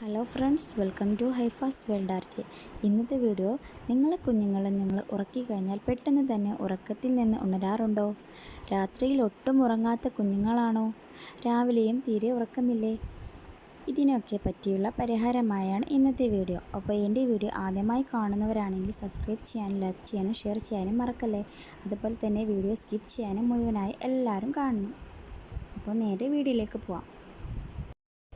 Hello friends welcome to Haifa's world arch ഇന്നത്തെ video നിങ്ങളെ കുഞ്ഞുങ്ങളെ നിങ്ങൾ ഉറക്കി കഴിഞ്ഞാൽ പെട്ടെന്ന് തന്നെ ഉറക്കത്തിൽ നിന്ന് ഉണരാറുണ്ടോ? രാത്രിയിൽ ഒട്ടും ഉറങ്ങാത്ത കുഞ്ഞുങ്ങളാണോ? രാവിലെയും തീരെ ഉറക്കമില്ലേ? ഇതിനൊക്കെ പറ്റിയുള്ള പരിഹാരമായാണ് ഇന്നത്തെ വീഡിയോ അപ്പോൾ എന്റെ വീഡിയോ ആദ്യമായി കാണുന്നവരാണെങ്കിൽ സബ്സ്ക്രൈബ് ചെയ്യാനും ലൈക്ക് ചെയ്യാനും ഷെയർ ചെയ്യാനും മറക്കല്ലേ? അതുപോലെ തന്നെ വീഡിയോ സ്കിപ്പ് ചെയ്യാനും മുഴുവനായി എല്ലാവരും കാണണം. അപ്പോൾ നേരെ വീഡിയോയിലേക്ക് പോവാം.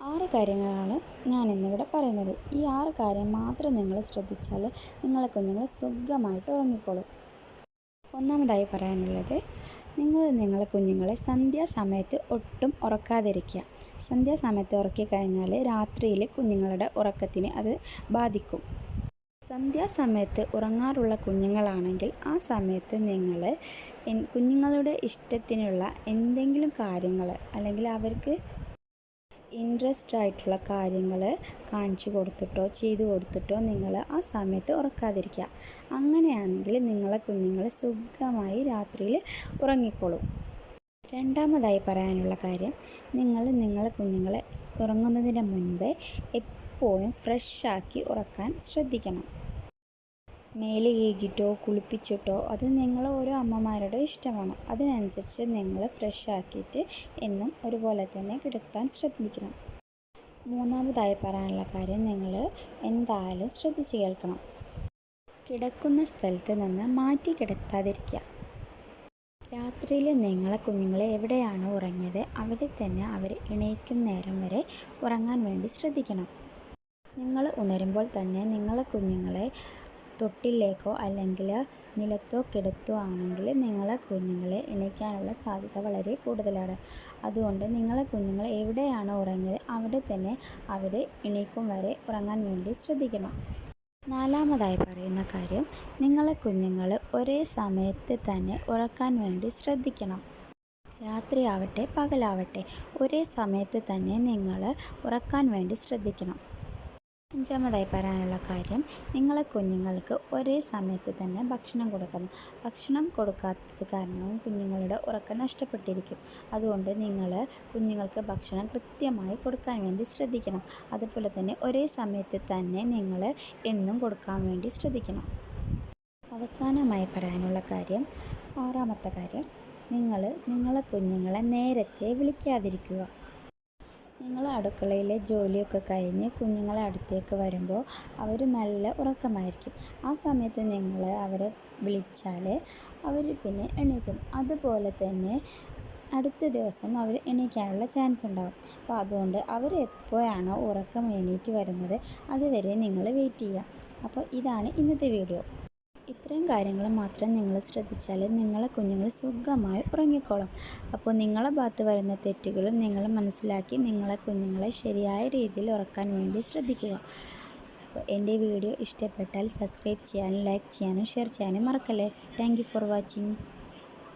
ആറ് കാര്യങ്ങളാണ് ഞാൻ ഇന്നിവിടെ പറയുന്നത്. ഈ ആറ് കാര്യം മാത്രം നിങ്ങൾ ശ്രദ്ധിച്ചാൽ നിങ്ങളെ കുഞ്ഞുങ്ങൾ സുഖമായിട്ട് ഉറങ്ങിക്കോളും. ഒന്നാമതായി പറയാനുള്ളത് നിങ്ങൾ നിങ്ങളെ കുഞ്ഞുങ്ങളെ സന്ധ്യാസമയത്ത് ഒട്ടും ഉറക്കാതിരിക്കുക. സന്ധ്യാസമയത്ത് ഉറക്കി കഴിഞ്ഞാൽ രാത്രിയിൽ കുഞ്ഞുങ്ങളുടെ ഉറക്കത്തിന് അത് ബാധിക്കും. സന്ധ്യാസമയത്ത് ഉറങ്ങാറുള്ള കുഞ്ഞുങ്ങളാണെങ്കിൽ ആ സമയത്ത് നിങ്ങൾ കുഞ്ഞുങ്ങളുടെ ഇഷ്ടത്തിനുള്ള എന്തെങ്കിലും കാര്യങ്ങൾ അല്ലെങ്കിൽ അവർക്ക് ഇൻട്രസ്റ്റ് ആയിട്ടുള്ള കാര്യങ്ങൾ കാണിച്ചു കൊടുത്തിട്ടോ ചെയ്തു കൊടുത്തിട്ടോ നിങ്ങൾ ആ സമയത്ത് ഉറക്കാതിരിക്കുക. അങ്ങനെയാണെങ്കിൽ നിങ്ങളെ കുഞ്ഞുങ്ങൾ സുഖമായി രാത്രിയിൽ ഉറങ്ങിക്കോളും. രണ്ടാമതായി പറയാനുള്ള കാര്യം നിങ്ങൾ നിങ്ങളെ കുഞ്ഞുങ്ങളെ ഉറങ്ങുന്നതിന് മുൻപേ എപ്പോഴും ഫ്രഷാക്കി ഉറക്കാൻ ശ്രദ്ധിക്കണം. മേലെ കഴുകിയിട്ടോ കുളിപ്പിച്ചിട്ടോ അത് നിങ്ങൾ ഓരോ അമ്മമാരുടെ ഇഷ്ടമാണ്. അതിനനുസരിച്ച് നിങ്ങൾ ഫ്രഷ് ആക്കിയിട്ട് എന്നും ഒരുപോലെ തന്നെ കിടത്താൻ ശ്രദ്ധിക്കണം. മൂന്നാമതായി പറയാനുള്ള കാര്യം നിങ്ങൾ എന്തായാലും ശ്രദ്ധിച്ച് കേൾക്കണം. കിടക്കുന്ന സ്ഥലത്ത് നിന്ന് മാറ്റി കിടത്താതിരിക്കുക. രാത്രിയിൽ നിങ്ങളെ കുഞ്ഞുങ്ങളെ എവിടെയാണ് ഉറങ്ങിയത് അവിടെ തന്നെ അവർ ഇണയ്ക്കും നേരം വരെ ഉറങ്ങാൻ വേണ്ടി ശ്രദ്ധിക്കണം. നിങ്ങൾ ഉണരുമ്പോൾ തന്നെ നിങ്ങളെ കുഞ്ഞുങ്ങളെ തൊട്ടിലേക്കോ അല്ലെങ്കിൽ നിലത്തോ കിടത്തുകയാണെങ്കിൽ നിങ്ങളെ കുഞ്ഞുങ്ങളെ എണീക്കാനുള്ള സാധ്യത വളരെ കൂടുതലാണ്. അതുകൊണ്ട് നിങ്ങളെ കുഞ്ഞുങ്ങൾ എവിടെയാണോ ഉറങ്ങിയത് അവിടെ തന്നെ അവർ എണീക്കും വരെ ഉറങ്ങാൻ വേണ്ടി ശ്രദ്ധിക്കണം. നാലാമതായി പറയുന്ന കാര്യം നിങ്ങളെ കുഞ്ഞുങ്ങൾ ഒരേ സമയത്ത് തന്നെ ഉറക്കാൻ വേണ്ടി ശ്രദ്ധിക്കണം. രാത്രിയാവട്ടെ പകലാവട്ടെ ഒരേ സമയത്ത് തന്നെ നിങ്ങൾ ഉറക്കാൻ വേണ്ടി ശ്രദ്ധിക്കണം. അഞ്ചാമതായി പറയാനുള്ള കാര്യം നിങ്ങളെ കുഞ്ഞുങ്ങൾക്ക് ഒരേ സമയത്ത് തന്നെ ഭക്ഷണം കൊടുക്കണം. ഭക്ഷണം കൊടുക്കാത്തത് കാരണവും കുഞ്ഞുങ്ങളുടെ ഉറക്കം നഷ്ടപ്പെട്ടിരിക്കും. അതുകൊണ്ട് നിങ്ങൾ കുഞ്ഞുങ്ങൾക്ക് ഭക്ഷണം കൃത്യമായി കൊടുക്കാൻ വേണ്ടി ശ്രദ്ധിക്കണം. അതുപോലെ തന്നെ ഒരേ സമയത്ത് തന്നെ നിങ്ങൾ എന്നും കൊടുക്കാൻ വേണ്ടി ശ്രദ്ധിക്കണം. അവസാനമായി പറയാനുള്ള കാര്യം ആറാമത്തെ കാര്യം നിങ്ങൾ നിങ്ങളെ കുഞ്ഞുങ്ങളെ നേരത്തെ വിളിക്കാതിരിക്കുക. നിങ്ങൾ അടുക്കളയിലെ ജോലിയൊക്കെ കഴിഞ്ഞ് കുഞ്ഞുങ്ങളെ അടുത്തേക്ക് വരുമ്പോൾ അവർ നല്ല ഉറക്കമായിരിക്കും. ആ സമയത്ത് നിങ്ങൾ അവരെ വിളിച്ചാൽ അവർ പിന്നെ എണീക്കും. അതുപോലെ തന്നെ അടുത്ത ദിവസം അവർ എണീക്കാനുള്ള ചാൻസ് ഉണ്ടാകും അപ്പോൾ അതുകൊണ്ട് അവർ എപ്പോഴാണോ ഉറക്കം എണീറ്റ് വരുന്നത് അതുവരെ നിങ്ങൾ വെയിറ്റ് ചെയ്യുക അപ്പോൾ ഇതാണ് ഇന്നത്തെ വീഡിയോ ഇത്രയും കാര്യങ്ങൾ മാത്രം നിങ്ങൾ ശ്രദ്ധിച്ചാൽ നിങ്ങളെ കുഞ്ഞുങ്ങൾ സുഖമായി ഉറങ്ങിക്കോളും. അപ്പോൾ നിങ്ങളെ ഭാഗത്ത് വരുന്ന തെറ്റുകളും നിങ്ങൾ മനസ്സിലാക്കി നിങ്ങളെ കുഞ്ഞുങ്ങളെ ശരിയായ രീതിയിൽ ഉറക്കാൻ വേണ്ടി ശ്രദ്ധിക്കുക. അപ്പോൾ എന്റെ വീഡിയോ ഇഷ്ടപ്പെട്ടാൽ സബ്സ്ക്രൈബ് ചെയ്യാനും ലൈക്ക് ചെയ്യാനും ഷെയർ ചെയ്യാനും മറക്കല്ലേ. Thank for watching.